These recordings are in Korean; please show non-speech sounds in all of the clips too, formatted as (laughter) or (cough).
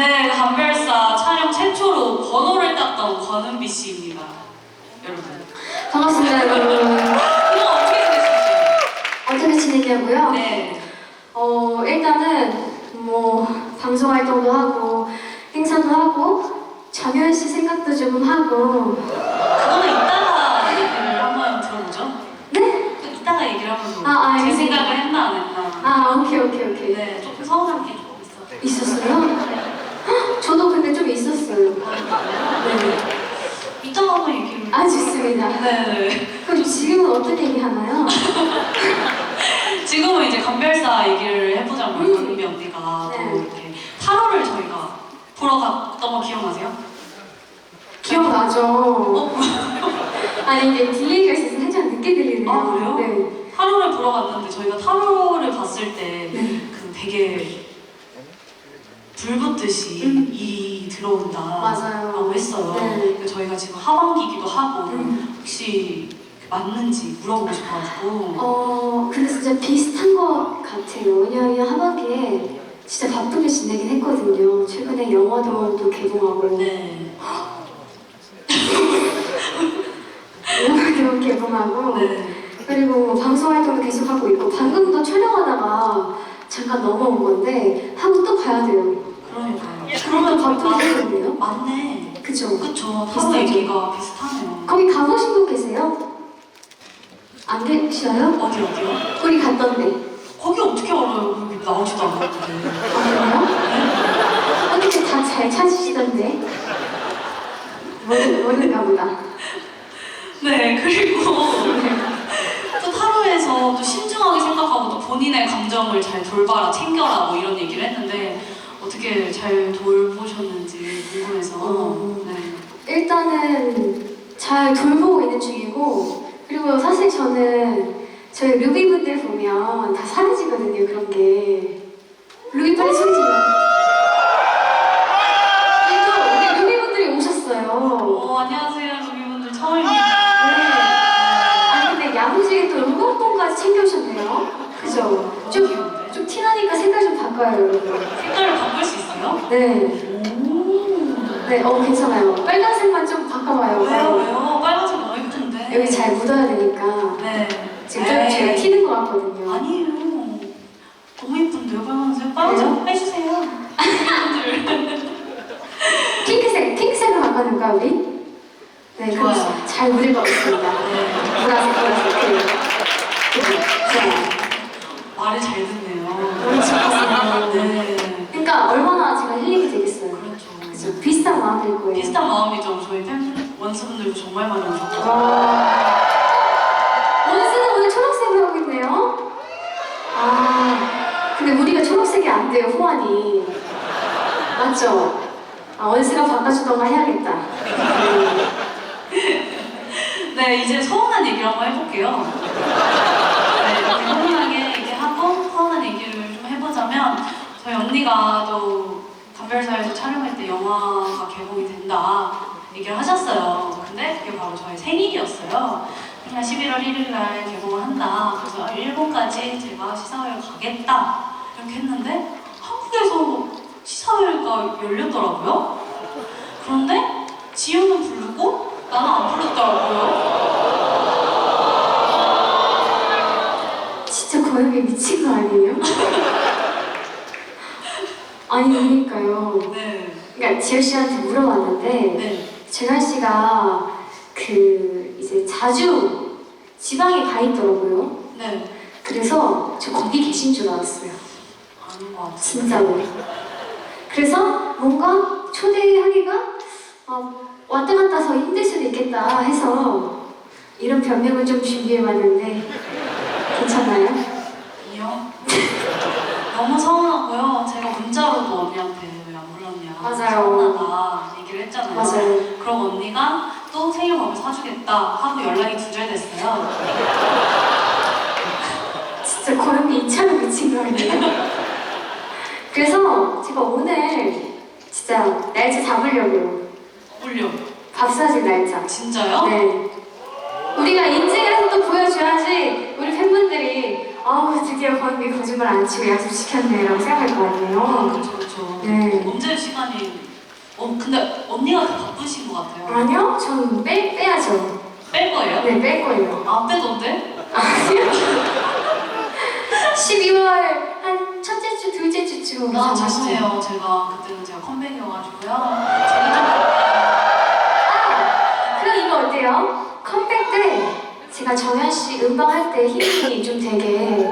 네, 감별사 촬영 최초로 번호를 땄던 권은비 씨입니다. 여러분. 반갑습니다 여러분 이거 어떻게 되셨어요? 어떻게 지내냐고요? 네. 어 일단은 뭐 방송 활동도 하고 행사도 하고 정현 씨 생각도 좀 하고 그거는 이따가 얘기를 한번 들어보죠. 네? 이따가 얘기를 한번 들어보죠. 아, 제 알겠습니다. 생각을 했나 안 했나. 아 오케이 오케이 오케이 네, 조금 서운한 게 조금 있어. 있었어요? 헉, 저도 근데 좀 있었어요 네. 이따가 한번 얘기를. 아 좋습니다 네. 그럼 지금은 어떤 얘기 하나요? 지금은 이제 감별사 얘기를 해보자면 음. 권은비 언니가 네. 또 이렇게 8호를 저희가 보러 갔던 거 기억나세요? 기억나죠? 어? (laughs) 아니 이게 딜레이가 있어서 살짝 늦게 들리네요 아, 그래요? 네. 타로를 보러 갔는데 저희가 타로를 봤을 때 네. 그 되게 불 붙듯이 음. 일이 들어온다 맞아요. 라고 했어요. 네. 근데 저희가 지금 하반기기도 하고 음. 혹시 맞는지 물어보고 싶어가지고 어 근데 진짜 비슷한 것 같아요 왜냐하면 하반기에 진짜 바쁘게 지내긴 했거든요 최근에 영화도 또 개봉하고 네. 영화도 개봉하고 네. 그리고 뭐 방송 활동도 계속 하고 있고 방금도 촬영하다가 잠깐 넘어온 건데 하고 또 가야 돼요. 그러니까요. 그러면 되는데요? 맞네. 그죠? 그쵸. 타로 비슷하죠? 얘기가 비슷하네요. 거기 가보신 분 계세요? 안 계셔요? 어디 어디요? 우리 갔던데. 거기 어떻게 알아요? 거기 나오지도 않았는데. 아 그래요? 어떻게 다 잘 찾으시던데? 모르, 모르는가 보다. 네, 그리고 또 타로에서 또 신중하게 생각하고 또 본인의 감정을 잘 돌봐라, 챙겨라 뭐 이런 얘기를 했는데 어떻게 잘 돌보셨는지 궁금해서 어. 네. 일단은 잘 돌보고 있는 중이고 그리고 사실 저는 저희 루비 분들 보면 다 사라지거든요 그런 게 루비 빨리 질러 그래도 우리 루비 분들이 오셨어요 어, 안녕하세요, 루비분들 처음입니다. 네. 아니 근데 야무지게 또 응원봉까지 챙겨오셨네요 그죠? 좀, 귀여운데? 좀 티나니까 색깔 좀 바꿔요 여러분 네, 오. 네, 어 괜찮아요 빨간색만 좀 바꿔봐요 왜요, 왜요? 빨간색 너무 예쁜데. 여기 잘 묻어야 되니까 네. 지금 좀 에이. 제가 튀는 것 같거든요. 아니에요. 너무 예쁜데요, 빨간색? 빨간색 해주세요. 루비분들. (laughs) 핑크색, 핑크색으로 바꿔줄까 우리? 네, 그럼 좋아요. 잘 묻을 것 같습니다. 네. 보라색, 보라색. 그리고 그리고 좋아요. 말을 잘 듣네요. 너무 좋았어요. 네. 그러니까 얼마나 제가 힐링이 되겠어요. 그렇죠. 그죠? 비슷한 마음일 거예요. 비슷한 마음이죠. 저희 팬 원수분들도 정말 많이 오셨고. 와. 원수는 오늘 초록색으로 하고 있네요. 아, 근데 우리가 초록색이 안 돼요, 호환이. 맞죠? 아, 원수가 바꿔주던가 해야겠다. 음. (laughs) 네, 이제 서운한 얘기를 한번 해볼게요. 네, 이렇게 훈훈하게 얘기하고 서운한 얘기를 좀 해보자면 저희 언니가 또 감별사에서 촬영할 때 영화가 개봉이 된다 얘기를 하셨어요. 근데 그게 바로 저희 생일이었어요. 그냥 11월 1일 날 개봉을 한다. 그래서 아, 일본까지 제가 시사회를 가겠다. 이렇게 했는데 한국에서 시사회가 열렸더라고요. 그런데 지우는 부르고 나는 안 불렀더라고요. 진짜 고양이 미친 거 아니에요? (laughs) 아니 그러니까요. 네. 그러니까 지효 씨한테 물어봤는데 네. 재관 씨가 그 이제 자주 지방에 가 있더라고요. 네. 그래서 저 거기 계신 줄 알았어요. 아닌 것 같아요. 진짜로. 그래서 뭔가 초대하기가 어, 왔다 갔다 해서 힘들 수도 있겠다 해서 이런 변명을 좀 준비해봤는데 괜찮나요? 너무 서운하고요. 제가 문자로도 언니한테 왜 안 불렀냐. 맞아요. 서운하다 얘기를 했잖아요. 맞아요. 그럼 언니가 또 생일 밥을 사주겠다 하고 연락이 두절됐어요. (laughs) 진짜 고양이 2차로 미친 거 아니에요? 그래서 제가 오늘 진짜 날짜 잡으려고요. 올려. 밥 사줄 날짜. 진짜요? 네. 우리가 인증을 해서 또 보여줘야지 우리 팬분들이 아우 드디어 권비 거짓말 안 치고 약속 지켰네라고 생각할 거 아, 아니에요. 그렇죠, 그렇죠. 네. 언제 시간이? 어, 근데 언니가 더 바쁘신 것 같아요. 아니요, 전 빼, 빼야죠. 뺄 거예요? 네, 뺄 거예요. 안 빼던데? 아니요. 12월 한 첫째 주, 둘째 주쯤 아, 잡아서. 죄송해요. 제가 그때는 제가 컴백이어가지고요. 제가 아, 그럼 이거 어때요? 컴백 때 제가 정현 씨 음방할 때 힘이 좀 되게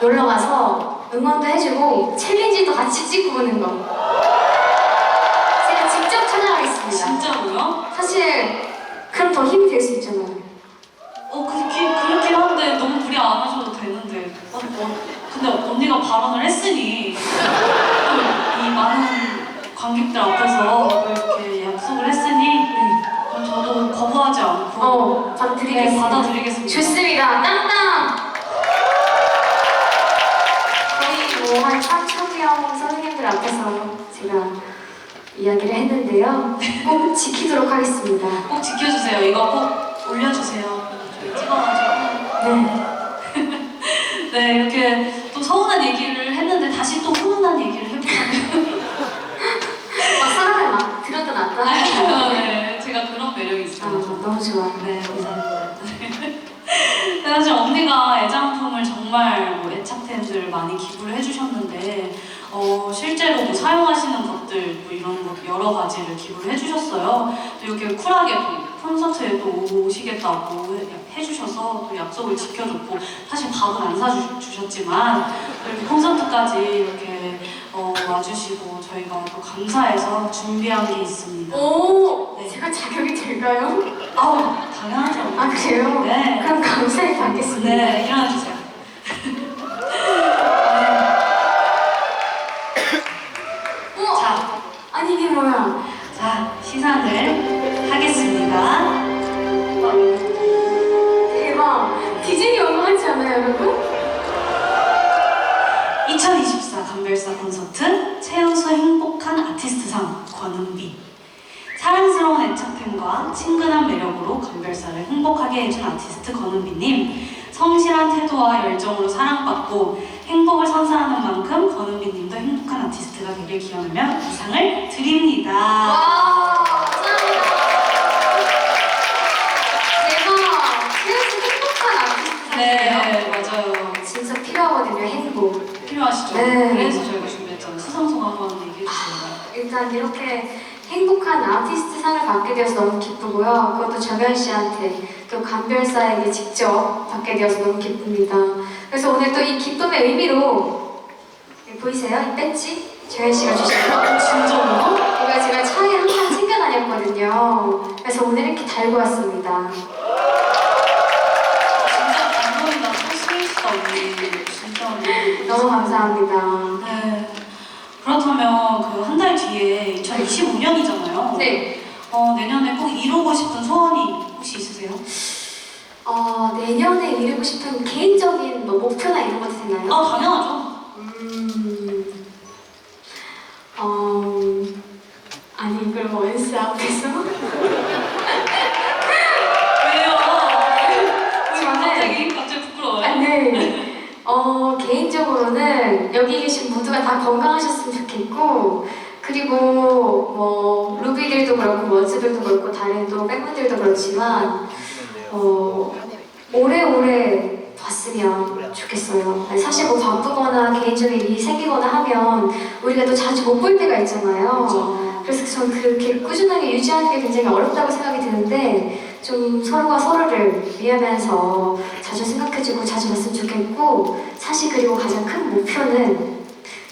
놀러 가서 응원도 해주고 챌린지도 같이 찍고 오는 거. 제가 직접 좀 찾아가겠습니다. 진짜로요? 사실 그럼 더 힘이 될 수 있잖아요. 받아드리겠습니다. 받아드리겠습니다. 좋습니다. 땅땅! 거의 뭐한 3,000명 선생님들 앞에서 제가 이야기를 했는데요. 꼭 지키도록 하겠습니다. 꼭 지켜주세요. 이거 꼭 올려주세요. 저희 찍어가지고. 네. (laughs) 네, 이렇게 또 서운한 얘기를 했는데 다시 또 훈훈한 얘기를 해보자면. 막 사람을 막 들었다 놨다. (laughs) 네, 제가 그런 매력이 아, 있어요. 너무 좋아요. 네, 감사합니다. 네, 언니가 애장품을 정말 뭐 애착템들 많이 기부를 해주셨는데 어, 실제로 뭐 사용하시는 것들 뭐 이런 것 여러 가지를 기부를 해주셨어요. 또 이렇게 쿨하게 또 콘서트에 또 오시겠다고 해- 해주셔서 또 약속을 지켜줬고 사실 밥은 안 사주셨지만 이렇게 콘서트까지 이렇게 어, 와주시고 저희가 또 감사해서 준비한 게 있습니다. 오! 네. 제가 자격이 될까요? 아우 당연하죠. 아, 그래요? 네. 그럼 감사히 받겠습니다. 네, 일어나주세요. 네, 맞아요. 진짜 필요하거든요, 행복. 필요하시죠? 네. 그래서 저희가 준비했잖아요. 수상소감 얘기해 주세요. 일단 이렇게 행복한 아티스트 상을 받게 되어서 너무 기쁘고요. 그것도 정현 씨한테 또 감별사에게 직접 받게 되어서 너무 기쁩니다. 그래서 오늘 또 이 기쁨의 의미로 여기 보이세요? 이 배지? 정현 씨가 주신 거. 진정으로? 이거 제가 차에 항상 챙겨 다녔거든요. 그래서 오늘 이렇게 달고 왔습니다. 감사합니다. 네. 그렇다면 그 한 달 뒤에 2025년이잖아요. 네. 어, 내년에 꼭 이루고 싶은 소원이 혹시 있으세요? 어, 내년에 이루고 싶은 개인적인 뭐 목표나 이런 것도 되나요? 아 당연하죠. 음, 어, 아니 그럼 원스 앞에서 왜요? 왜 저는- 갑자기 갑자기 부끄러워요? 아, 네. 어 개인적으로는 계신 모두가 다 건강하셨으면 좋겠고 그리고 뭐 루비들도 그렇고 원스들도 그렇고 다른 또 팬분들도 그렇지만 어 오래오래 봤으면 좋겠어요. 사실 뭐 바쁘거나 개인적인 일이 생기거나 하면 우리가 또 자주 못 볼 때가 있잖아요. 그래서 저는 그렇게 꾸준하게 유지하는 게 굉장히 어렵다고 생각이 드는데 좀 서로가 서로를 위하면서 자주 생각해주고 자주 봤으면 좋겠고 사실 그리고 가장 큰 목표는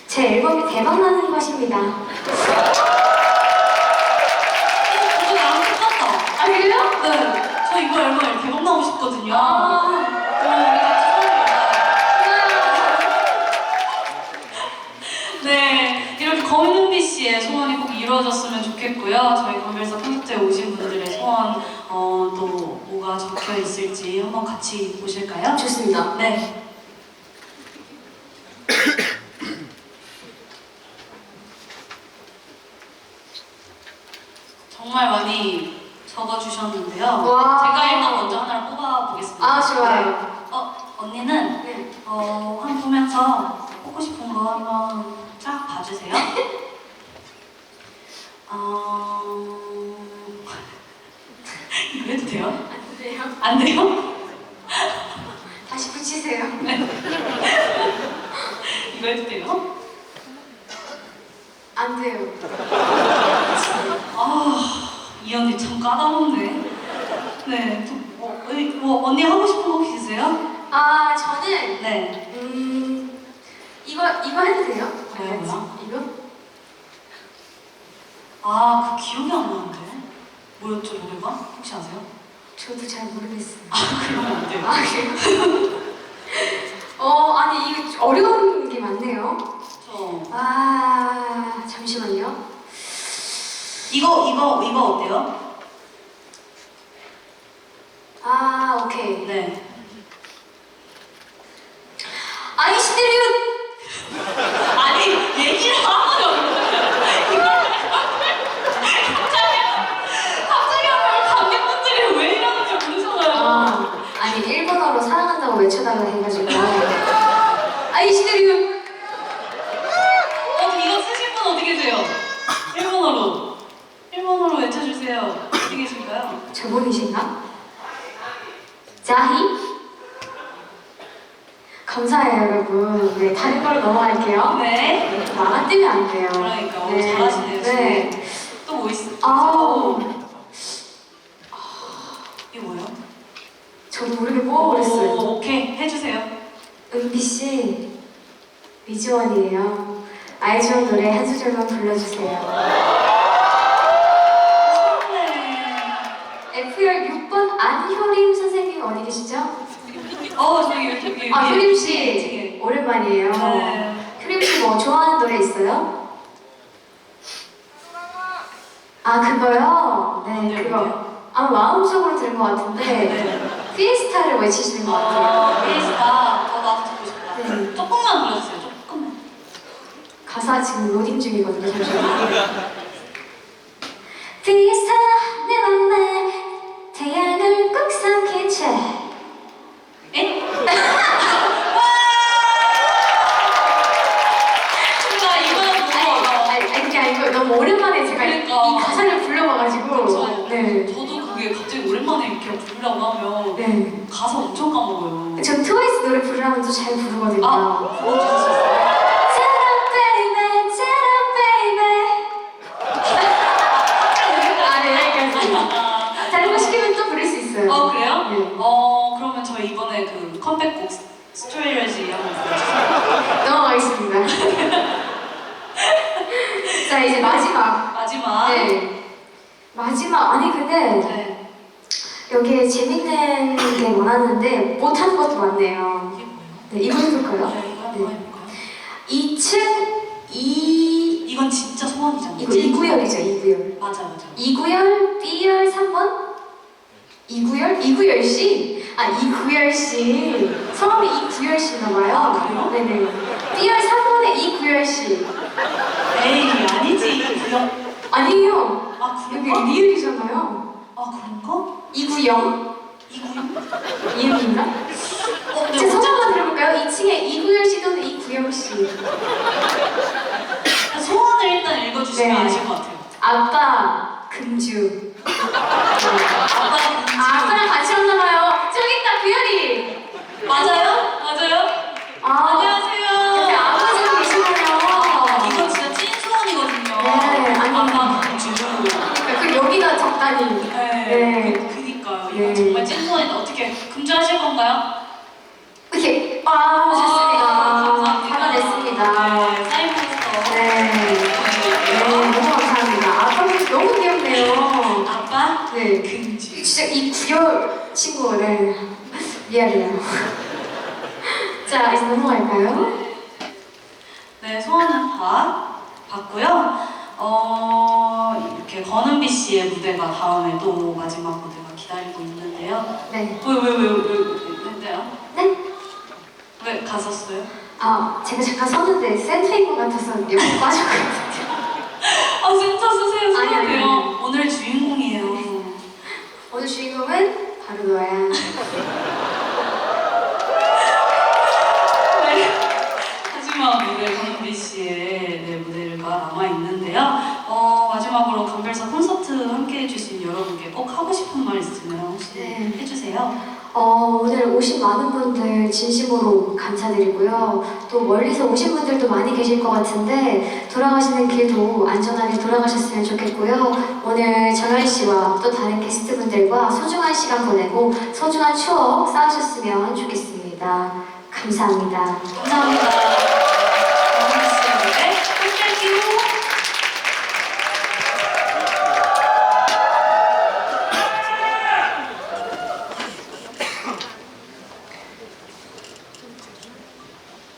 제 앨범이 대박나는 것입니다. 어, 그거 나랑 똑같다. 아 그래요? 네. 저 이거 앨범 대박 나고 싶거든요. 아 그럼 우리 같이 좋아요. 네, 이렇게 검은비 씨의 소원이 꼭 이루어졌으면 좋겠고요. 저희 검별사 콘서트에 오신 분들의 소원 어, 또 뭐가 적혀 있을지 한번 같이 보실까요? 좋습니다. 네. 정말 많이 적어주셨는데요. 와. 제가 일단 먼저 하나를 뽑아보겠습니다. 아, 좋아요. 네. 어, 언니는 네. 어, 한번 보면서 뽑고 싶은 거 한번 쫙 봐주세요. (laughs) 어... 돼요? 안 돼요. 안 돼요? 다시 붙이세요. 이거 해도 돼요? 안 돼요. 아, 이 언니 참 까다롭네. 네, 또, 어, 의- 뭐, 언니 하고 싶은 거 혹시 있으세요? 아, 저는 네. 음 이거 이거 해도 돼요? 알겠지? 뭐요? 이거? 아, 그 기억이 안 나는데. 뭐였죠, 노래가? 혹시 아세요? 저도 잘 모르겠어요. 아, 그러면 안 돼요. 아 그래요? 어 아니 이거 어려운 게 많네요. 저, 아 잠시만요. 이거, 이거, 이거 어때요? 아 오케이. 네. 아이시데리온 아니, 얘기를 하면 이걸 갑자기, 갑자기 하면 관객분들이 왜 이러는지 모르잖아요. 아 아니 일본어로 사랑 한다고 외쳐달라 해가지고 아이시데리온 어, 이거 쓰실 분 어디 계세요? 일본어로. 일본어로 외쳐주세요. 어디 계실까요? 저분이신가? 자히 감사해요 여러분. 네 다른 걸로 넘어갈게요. 네. 네, 마가 뜨면 안 돼요. 그러니까, 오, 잘하시네요, 네. 또 뭐 있어? 아우 이거 뭐예요? 저도 모르게 뽑아버렸어요. 오, 오케이. 해주세요. 은비 씨 미주원이에요. 아이즈원 노래 한 소절만 불러주세요. 네. FR 6번 안효림 선생님 어디 계시죠? 어, 저기, 여기. 아 위에, 효림 씨 층에. 오랜만이에요. 네. 효림 씨 뭐 좋아하는 노래 있어요? 아 그거요? 네 그거 아마 마음속으로 들은 것 같은데 네. 피에스타를 외치시는 것 같아요. 아, 페이스다. 어, 나도 듣고 싶다. 네. 조금만 불러주세요, 조금만. 가사 지금 로딩 중이거든요. 잠시만요. (laughs) 또 부를 수 있어요. 어, 그래요? 네. 어, 그러면 저희 이번에 그 컴백곡 스트레이러지 한번 불러주세요. 넘어가겠습니다. 자, 이제 마지막. 마지막. 네. 마지막. 아니, 근데 네. 여기에 재밌는 게 많았는데 못하는 것도 많네요. 네, 이거 해볼까요? 네, 이거 한번 해볼까요? 2층 2... 이건 진짜 소원이잖아요. 이거 2구열이죠, 2구열. 맞아, 맞아. 2구열, B열 3번? 2구열? 2구열 씨? 아, 2구열 씨. 성함이 2구열 씨나 봐요. 아? 네네. B열 3번에 2구열 씨. 에이, 아니지. 구형. 아니에요. 아, 여기? 리을이잖아요. 아, 그런가? 2구영? 이름인가? 어, 제 네, 성함만 들어볼까요? 2층에 2구열 씨 또는 2구영 씨. 소원을 일단 읽어주시면 네. 아실 것 같아요. 아빠, 금주. (laughs) 아빠, 아, 아빠랑 같이 왔나봐요. 저기 있다, 구열이. 맞아요? 맞아요? 아, 안녕하세요. 근데 아버지가 계시네요. 이건 진짜 찐 소원이거든요. 네, 아니. 아빠 공주. 그러니까 그 여기다 적다니. 네. 네. 그, 그니까요. 이건 네. 정말 찐 소원인데 어떻게 금주하실 건가요? 이렇게 아 좋습니다. 감사합니다. 받아냈습니다. 네, 사인 포스터. 네. 네, 보내드릴게요. 너무 감사합니다. 아빠 모습 너무 귀엽네요. 아빠 네. 금주. 진짜 이 구열 친구를 미안해요. (laughs) 자 이제 넘어갈까요? 네, 소원은 다 받고요. 어, 이렇게 건은비 씨의 무대가 다음에 또 마지막 무대가 기다리고 있는데요. 네. 왜, 왜, 왜, 왜, 왜, 왜인데요? 네. 왜 갔었어요? 아 제가 잠깐 섰는데 센터인 것 같아서 여기 빠졌거든요. 아, 진짜 쓰세요, 아니, 아니, 쓰세요. 아니. 오늘 주인 공 그거야. 네. 마지막 무대 권은비 씨의 네, 무대가 남아 있는데요. 어, 마지막으로 감별사 콘서트 함께 해주신 여러분께 꼭 하고 싶은 말 있으면 혹시 네. 해주세요. 어, 오늘 오신 많은 분들 진심으로 감사드리고요. 또 멀리서 오신 분들도 많이 계실 것 같은데 돌아가시는 길도 안전하게 돌아가셨으면 좋겠고요. 오늘 정현 씨와 또 다른 게스트분들과 소중한 시간 보내고 소중한 추억 쌓으셨으면 좋겠습니다. 감사합니다. 감사합니다.